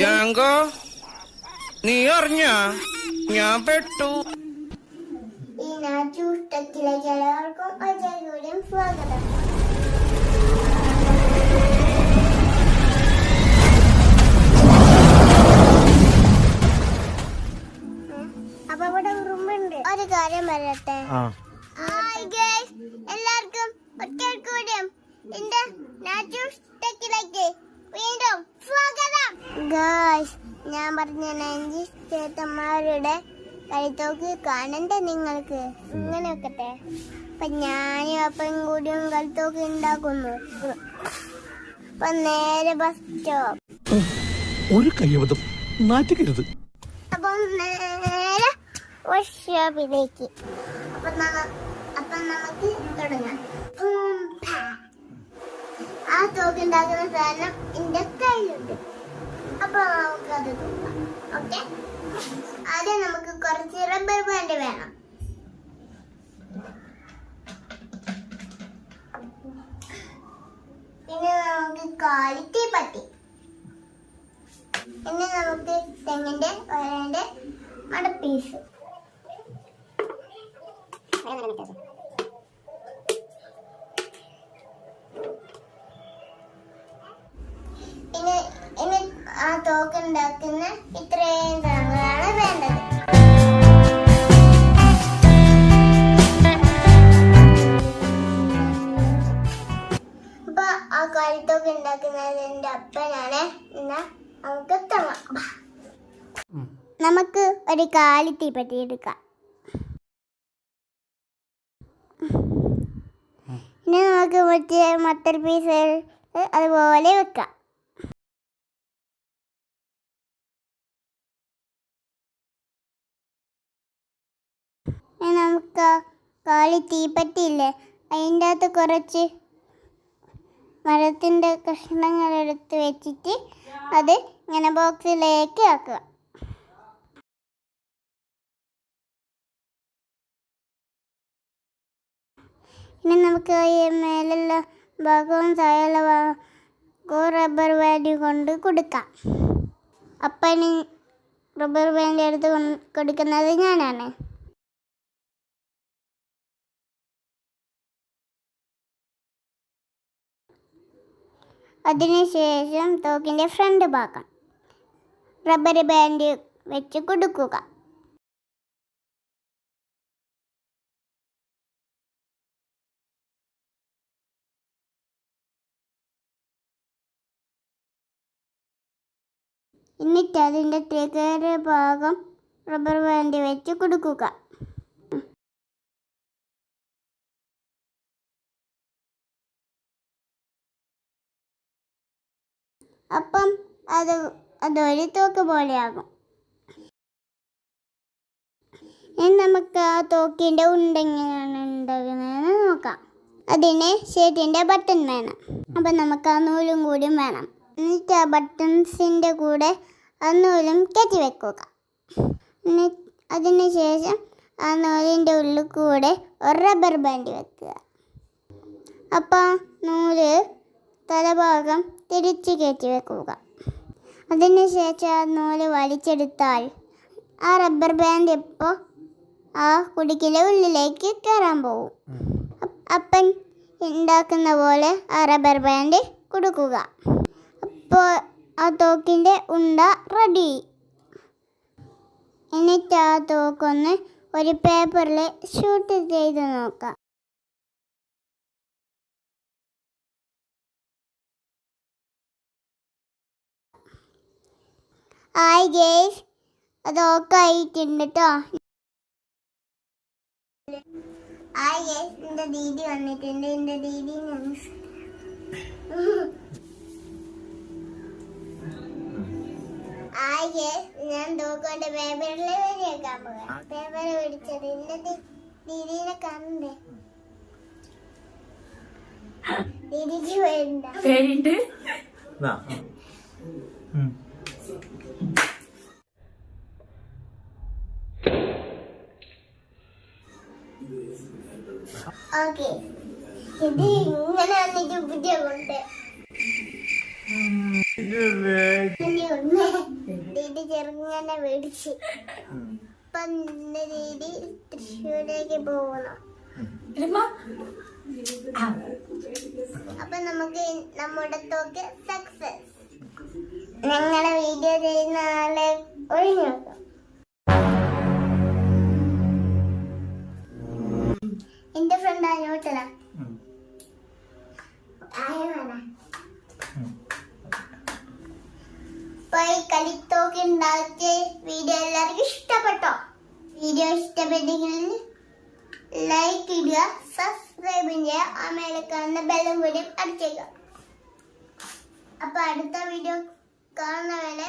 ജാങ്കോ നീ അറിഞ്ഞ ഞാൻ പെട്ടു. ഈ നാട്ടുകൂട്ടത്തിലേക്ക് എല്ലാവർക്കും ഒരേകൂടിയും സ്വാഗതം. അപ്പൊ ഇവിടെ ഉറുമ്പുണ്ട്. ഒരു കാര്യം പറയട്ടെ? ഹായ് ഗൈസ് എല്ലാവർക്കും ഒരിക്കൽ കൂടിയും എന്റെ വീണ്ടും സ്വാഗതം. ഞാൻ പറഞ്ഞ നഞ്ചി ചേട്ടന്മാരുടെ കളിത്തോക്ക് കാണണ്ടേ നിങ്ങൾക്ക്? ഇങ്ങനെ വെക്കട്ടെ അപ്പൊ ഞാനും അപ്പം കൂടിയും കളിത്തോക്ക് ഉണ്ടാക്കുന്നു. അപ്പൊ നേരെ ബസ് സ്റ്റോപ്പ് ഒരു കയ്യബദ്ധം. നാറ്റുകരുത് അപ്പം നേരെ ബസ് നമ്മ- അപ്പൊ നമുക്ക് തുടങ്ങാം ഉം, പാ. ആ തോക്ക് ഉണ്ടാക്കുന്ന സാധനം എന്റെ കയ്യിലുണ്ട്. അപ്പൊ നമുക്ക് അത് നോക്കാം. ഓക്കെ? ആദ്യം നമുക്ക് കുറച്ച് റബ്ബർ ബാൻഡ് വേണം. പിന്നെ നമുക്ക് ക്വാളിറ്റി പറ്റി പിന്നെ നമുക്ക് തെങ്ങിന്റെ വരന്റെ മടപ്പീസ്. പിന്നെ ആ തോക്ക് ഉണ്ടാക്കുന്ന ഇത്രയും സാധനങ്ങളാണ് വേണ്ടത്. അപ്പൊ ആ കാലിത്തോക്ക് ഉണ്ടാക്കുന്നത് എന്റെ അപ്പനാണ് എന്നാ നമുക്ക് തുടങ്ങാം നമുക്ക് ഒരു കാലിത്തീ പറ്റി എടുക്കാം ഇനി നമുക്ക് മറ്റേ മത്തൽ പീസ് അതുപോലെ വെക്കാം. കാളി തീപ്പറ്റിയില്ലേ അതിന്റെ അകത്ത് കുറച്ച് മരത്തിന്റെ കഷ്ണങ്ങൾ എടുത്ത് വെച്ചിട്ട് അത് ഇങ്ങനെ ബോക്സിലേക്ക് ആക്കുക ഇനി നമുക്ക് ഈ മേലുള്ള ഭാഗവും താഴെയുള്ള ഭാഗവും റബ്ബർ ബാൻഡ് കൊണ്ട് കൊടുക്കാം. അപ്പന് റബ്ബർ ബാൻഡ് എടുത്ത് കൊടുക്കുന്നത് ഞാനാണ്. അതിനുശേഷം തോക്കിന്റെ ഫ്രണ്ട് ഭാഗം. റബ്ബർ ബാൻഡ് വെച്ച് കൊടുക്കുക. എന്നിട്ട് അതിന്റെ തേക്കേറെ ഭാഗം റബ്ബർ ബാൻഡ് വെച്ച് കൊടുക്കുക. അപ്പം അത് അതൊരു തോക്ക് പോലെയാകും. ഇനി നമുക്ക് ആ തോക്കിന്റെ ഉണ്ടെങ്ങനെയാണ് ഉണ്ടാകുന്നതെന്ന് നോക്കാം. അതിന് ഷർട്ടിന്റെ ബട്ടൺ വേണം. അപ്പം നമുക്ക് ആ നൂലും കൂടി വേണം. എന്നിട്ട് ആ ബട്ടൺസിന്റെ കൂടെ ആ നൂലും കയറ്റി വെക്കുക. എന്നി- അതിന് ശേഷം ആ നൂലിന്റെ ഉള്ളിൽ കൂടെ ഒരു റബ്ബർ ബാൻഡ് വെക്കുക. അപ്പോൾ നൂൽ തലഭാഗം തിരിച്ചു കയറ്റി വെക്കുക. അതിനുശേഷം ആ നൂൽ വലിച്ചെടുത്താൽ ആ റബ്ബർ ബാൻഡ് ഇപ്പോൾ ആ കുടുക്കിന്റെ ഉള്ളിലേക്ക് കയറാൻ പോകും അപ്പൻ അപ്പം ഉണ്ടാക്കുന്ന പോലെ ആ റബ്ബർ ബാൻഡ് കൊടുക്കുക. അപ്പോൾ ആ തോക്കിന്റെ ഉണ്ട റെഡി എന്നിട്ട് ആ തോക്കൊന്ന് ഒരു പേപ്പറിൽ ഷൂട്ട് ചെയ്ത് നോക്കാം. ഹായ് ഗേസ് അതൊക്കെ ആയിട്ടുണ്ട് കേട്ടോ. ഹായ് ഗേസ് എന്റെ ദീദി വന്നിട്ടുണ്ട്. എന്റെ ദീദി ഹായ് ഗേസ് ഞാൻ തോക്കൊണ്ട് പേപ്പറിൽ വരെയൊക്കെ പോകാം പേപ്പർ പിടിച്ചത്. എന്റെ ദീദീനെ കണ്ടേ. ദീദിക്ക് പേരുണ്ട് ഇത് ഇങ്ങനെ ചെറുങ്ങനെ മേടിച്ച് ഇപ്പൊ ദീദി തൃശ്ശൂരേക്ക് പോകണം. അപ്പൊ നമുക്ക് നമ്മുടെ തോക്ക് സക്സസ് നിങ്ങളെ വീഡിയോ ചെയ്യുന്ന ആളെ ഒഴിഞ്ഞു നോക്കാം. എന്റെ ഫ്രണ്ട് പോയി കളിത്തോക്ക് ഉണ്ടാക്കിയ വീഡിയോ എല്ലാവർക്കും ഇഷ്ടപ്പെട്ടോ? വീഡിയോ ഇഷ്ടപ്പെട്ടെങ്കിൽ ലൈക്ക് ഇടുക സബ്സ്ക്രൈബ് ചെയ്യുക ആ മേലെ കാണുന്ന ബെല്ലും കൂടി അടിച്ചേക്കുക. അപ്പൊ അടുത്ത വീഡിയോ കാണുന്നവരെ